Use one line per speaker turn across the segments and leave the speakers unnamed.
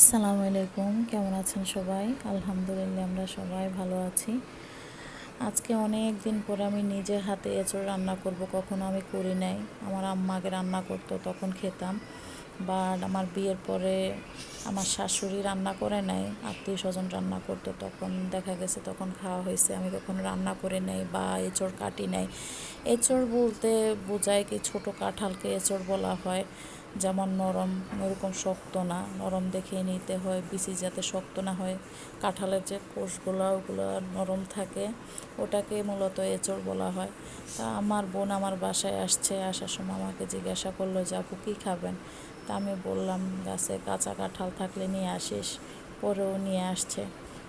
আসসালামু আলাইকুম, কেমন আছেন সবাই? আলহামদুলিল্লাহ, আমরা সবাই ভালো আছি। আজকে অনেক দিন পরে আমি নিজের হাতে এঁচড় রান্না করব, কখনো আমি করি নাই। আমার আম্মাকে রান্না করতো, তখন খেতাম। বাট আমার বিয়ের পরে আমার শাশুড়ি রান্না করে নাই আত্মীয় স্বজন রান্না করতো, তখন দেখা গেছে তখন খাওয়া হয়েছে। আমি কখনো রান্না করে নাই বা এঁচড় কাটি নাই। এঁচড় বলতে বোঝায় কি ছোট কাঁঠালকে এঁচড় বলা হয়। যেমন নরম, ওরকম শক্ত না। নরম দেখে নিতে হয় বিচি যাতে শক্ত না হয়। কাঁঠালের যে কোষগুলো, ওগুলো নরম থাকে, ওটাকে মূলত এঁচড় বলা হয়। তা আমার বোন আমার বাসায় আসছে, আসার সময় আমাকে জিজ্ঞাসা করল যে, আপু, কী খাবেন? তা আমি বললাম, গাছে কাঁচা কাঁঠাল থাকলে নিয়ে আসিস। পরেও নিয়ে আসছে।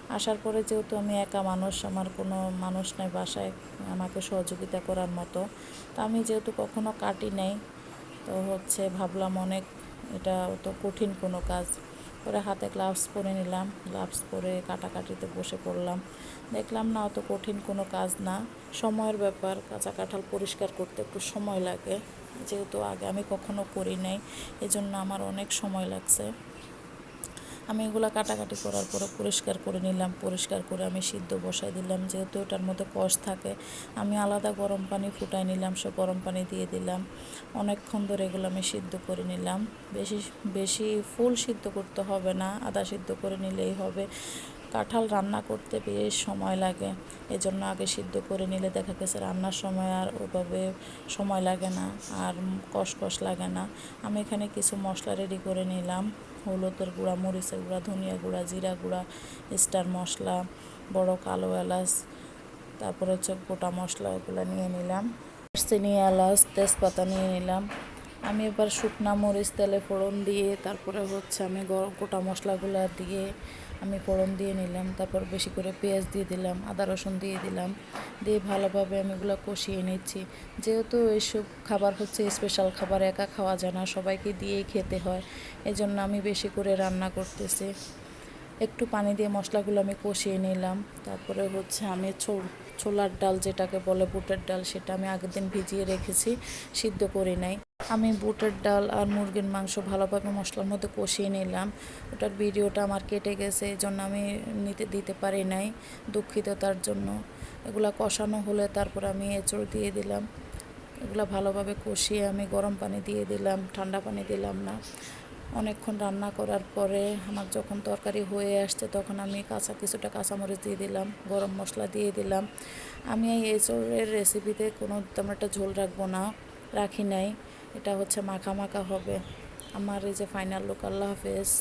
আসার পরে যেহেতু আমি একা মানুষ, আমার কোনো মানুষ নাই বাসায়, আমাকে সহযোগিতা করার মতো। তা আমি যেহেতু কখনো কাটি নাই তো হচ্ছে ভাবলাম অনেক, এটা তো কঠিন কোনো কাজ। পরে হাতে গ্লাভস পরে নিলাম গ্লাভস পরে কাটাকাটিতে বসে পড়লাম। দেখলাম না, অত কঠিন কোনো কাজ না। সময়ের ব্যাপার, কাঁচা কাঁঠাল পরিষ্কার করতে একটু সময় লাগে। যেহেতু আগে আমি কখনো করি নাই, এজন্য আমার অনেক সময় লাগছে। আমি এগুলো কাটাকাটি করার পরে পরিষ্কার করে নিলাম, পরিষ্কার করে আমি সিদ্ধ বসাই দিলাম, যেহেতু ওটার মধ্যে কষ থাকে, আমি আলাদা গরম পানি ফুটাই নিলাম, সে গরম পানি দিয়ে দিলাম। অনেকক্ষণ ধরে এগুলো আমি সিদ্ধ করে নিলাম। বেশি বেশি ফুল সিদ্ধ করতে হবে না, আদা সিদ্ধ করে নিলেই হবে। কাঁঠাল রান্না করতে বেশ সময় লাগে। এজন্য আগে সিদ্ধ করে নিলে দেখা গেছে রান্নার সময় আর ওভাবে সময় লাগে না আর কষকষ লাগে না। আমি এখানে কিছু মশলা রেডি করে নিলাম। হলুদের গুঁড়া, মরিচের গুঁড়া, ধনিয়া গুঁড়া, জিরা গুঁড়া, স্টার মশলা, বড় কালো এলাচ, তারপরে হচ্ছে গোটা মশলা এগুলো নিয়ে নিলাম। চিনি এলাচ, তেজপাতা নিয়ে নিলাম। আমি এবার শুকনা মরিচ, তেলে ফোড়ন দিয়ে, তারপরে হচ্ছে আমি গরম গোটা মশলাগুলো দিয়ে আমি ফোড়ন দিয়ে নিলাম। তারপর বেশি করে পেঁয়াজ দিয়ে দিলাম, আদা রসুন দিয়ে দিলাম। দিয়ে ভালোভাবে আমি এগুলো কষিয়ে নিচ্ছি। যেহেতু এইসব খাবার হচ্ছে স্পেশাল খাবার, একা খাওয়া যায় না, সবাইকে দিয়েই খেতে হয়। এজন্য আমি বেশি করে রান্না করতেছি। একটু পানি দিয়ে মশলাগুলো আমি কষিয়ে নিলাম। তারপরে হচ্ছে আমি ছোলার ডাল যেটাকে বলে, বুটের ডাল, সেটা আমি আগের দিন ভিজিয়ে রেখেছি, সিদ্ধ করে নাই। আমি বুটের ডাল আর মুরগির মাংস ভালোভাবে মশলার মধ্যে কষিয়ে নিলাম। ওটার ভিডিওটা আমার কেটে গেছে এই জন্য আমি নিতে, দিতে পারি নাই, দুঃখিত তার জন্য। এগুলা কষানো হলে তারপর আমি এঁচড় দিয়ে দিলাম। এগুলো ভালোভাবে কষিয়ে আমি গরম পানি দিয়ে দিলাম, ঠান্ডা পানি দিলাম না। অনেকক্ষণ রান্না করার পরে আমার যখন তরকারি হয়ে আসছে তখন আমি কাঁচা, কিছুটা কাঁচামরিচ দিয়ে দিলাম, গরম মশলা দিয়ে দিলাম। আমি এই এঁচড়ের রেসিপিতে কোনো তেমন একটা ঝোল রাখব না, রাখি নাই। এটা হচ্ছে মাখা মাখা হবে। আমার এই যে ফাইনাল লুক আল্লাহ হাফেজ।